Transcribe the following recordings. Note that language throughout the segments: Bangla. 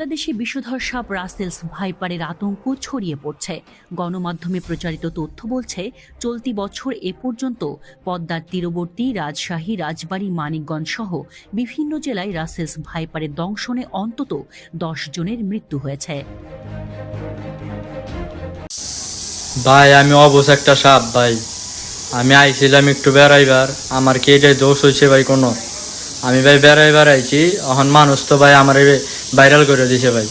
বাংলাদেশে বিষধর সাপ রাসেলস ভাইপারের আতঙ্ক ছড়িয়ে পড়ছে। গণমাধ্যমে প্রচারিত তথ্য বলছে, চলতি বছর এ পর্যন্ত পদ্মার তীরবর্তী রাজশাহী, রাজবাড়ী, মানিকগঞ্জ সহ বিভিন্ন জেলায় রাসেলস ভাইপারের দংশনে অন্তত দশ জনের মৃত্যু হয়েছে। ভাই, আমি অবশ একটা সাপ, ভাই। আমি আইছিলাম একটু বেড়াইবার। আমার কে এটাই দোষ হয়েছে ভাই কোনো? আমি ভাই বেড়াইবার আইছি এখন মানুষ তো ভাই আমার ভাইরাল করে দিছে ভাই।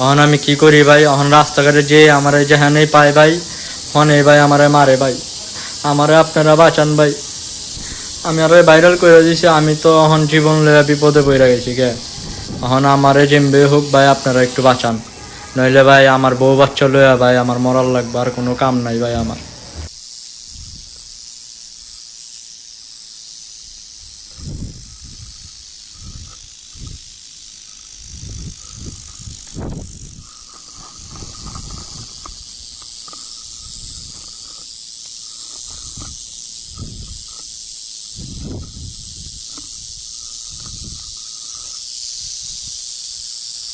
এখন আমি কি করি ভাই? এখন রাস্তাঘাটে যে আমার যেখানে পাই ভাই হনে ভাই আমারে মারে ভাই। আমারে আপনারা বাঁচান ভাই। আমি আর ভাইরাল করে দিছে, আমি তো এখন জীবন লইয়া বিপদে পড়ে গেছি কে। এখন আমারে যেমবে হোক ভাই, আপনারা একটু বাঁচান। নইলে ভাই, আমার বউ বাচ্চা লইয়া ভাই, আমার মরার লাগবে, আর কোনো কাম নাই ভাই আমার।